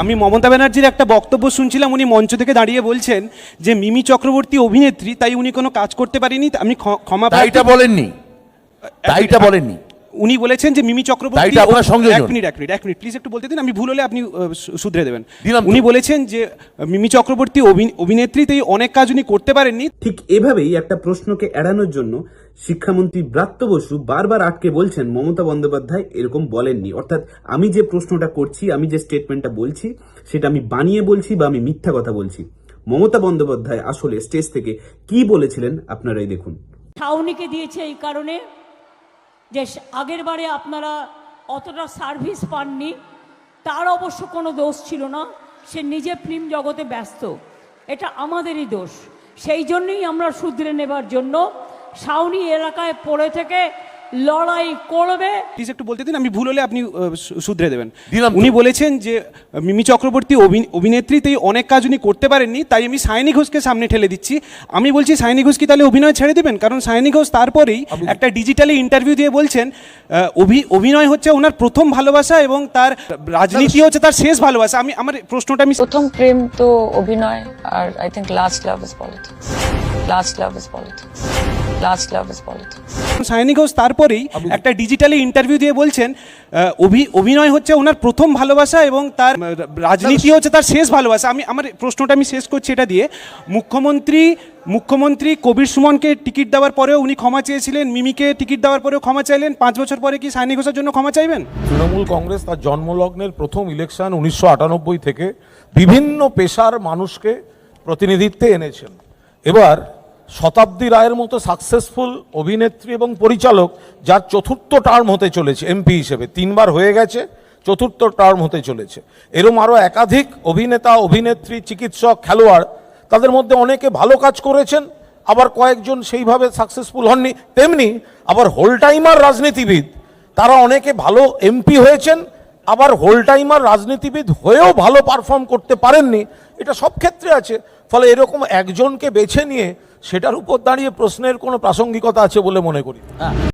আমি মমতা ব্যানার্জির একটা বক্তব্য শুনছিলাম উনি মঞ্চ থেকে দাঁড়িয়ে বলছেন যে মিমি চক্রবর্তী অভিনেত্রী তাই উনি কোনো কাজ করতে পারেনি আমি ক্ষমা বলেননি। তাইটা বলেননি। উনি বলেছেন যে মিমি চক্রবর্তী তাইটা আপনার সংযোজন। এক মিনিট এক মিনিট এক মিনিট প্লিজ একটু বলতে দিন আমি ভুল হলে আপনি শুধরে দেবেন। উনি বলেছেন যে মিমি চক্রবর্তী অভি- অভিনেত্রী তাই অনেক কাজ উনি করতে পারেননি। ঠিক এভাবেই একটা প্রশ্নকে এড়ানোর জন্য শিক্ষামন্ত্রী ব্রাত্য বসু বারবার আটকে বলছেন মমতা বন্দ্যোপাধ্যায় এরকম বলেননি। অর্থাৎ আমি যে প্রশ্নটা করছি আমি যে স্টেটমেন্টটা বলছি সেটা আমি বানিয়ে বলছি বা আমি মিথ্যা কথা বলছি। মমতা বন্দ্যোপাধ্যায় আসলে স্টেজ থেকে কি বলেছিলেন আপনারাই দেখুন। ছাউনিকে দিয়েছে এই কারণে যে আগের বারে আপনারা অতটা সার্ভিস পাননি, তার অবশ্য কোনো দোষ ছিল না। সে নিজে ফিল্ম জগতে ব্যস্ত। এটা আমাদেরই দোষ। সেই জন্যই আমরা শুধরে নেবার জন্য সাউনি এলাকায় পড়ে থেকে লড়াই করবে। প্লিজ একটু বলতে দিন আমি ভুল হলে আপনি শুধরে দেবেন। উনি বলেছেন যে মিমি চক্রবর্তী অভি- অভিনেত্রী তাই অনেক কাজ উনি করতে পারেননি তাই আমি সায়নী ঘোষকে সামনে ঠেলে দিচ্ছি। আমি বলছি সায়নী ঘোষ কি তাহলে অভিনয় ছেড়ে দেবেন? কারণ সায়নী ঘোষ তারপরেই একটা ডিজিটালি ইন্টারভিউ দিয়ে বলছেন অভি- অভিনয় হচ্ছে ওনার প্রথম ভালোবাসা এবং তার রাজনীতি হচ্ছে তার শেষ ভালোবাসা। আমি আমার প্রশ্নটা আমি প্রথম প্রেম তো অভিনয় আর I think last love is politics last love is politics last love is politics Sayani Ghosh তারপরেই একটা ডিজিটালি ইন্টারভিউ দিয়ে বলছেন অভি- অভিনয় হচ্ছে ওনার প্রথম ভালোবাসা এবং তার রাজনীতি হচ্ছে তার শেষ ভালোবাসা। আমি আমার প্রশ্নটা আমি শেষ করছি এটা দিয়ে। মুখ্যমন্ত্রী মুখ্যমন্ত্রী কবির সুমনকে টিকিট দেওয়ার পরেও উনি ক্ষমা চেয়েছিলেন মিমিকে টিকিট দেওয়ার পরেও ক্ষমা চাইলেন। পাঁচ বছর পরে কি সায়নী ঘোষের জন্য ক্ষমা চাইবেন? তৃণমূল কংগ্রেস তার জন্মলগ্নের প্রথম ইলেকশন উনিশশো আটানব্বই থেকে বিভিন্ন পেশার মানুষকে প্রতিনিধিত্বে এনেছেন। এবার শতাব্দী রায়ের মতো সাকসেসফুল অভিনেত্রী এবং পরিচালক যার চতুর্থ টার্ম হতে চলেছে এমপি হিসেবে। তিনবার হয়ে গেছে, চতুর্থ টার্ম হতে চলেছে। এরম আরও একাধিক অভিনেতা, অভিনেত্রী, চিকিৎসক, খেলোয়াড় তাদের মধ্যে অনেকে ভালো কাজ করেছেন, আবার কয়েকজন সেইভাবে সাকসেসফুল হননি। তেমনি আবার হোল টাইমার রাজনীতিবিদ, তারা অনেকে ভালো এমপি হয়েছেন আবার হোল টাইমার রাজনীতিবিদ হয়েও ভালো পারফর্ম করতে পারেননি, এটা সব ক্ষেত্রে আছে। ফলে এরকম একজনকে বেছে নিয়ে সেটার উপর দাঁড়িয়ে প্রশ্নের কোনো প্রাসঙ্গিকতা আছে বলে মনে করি।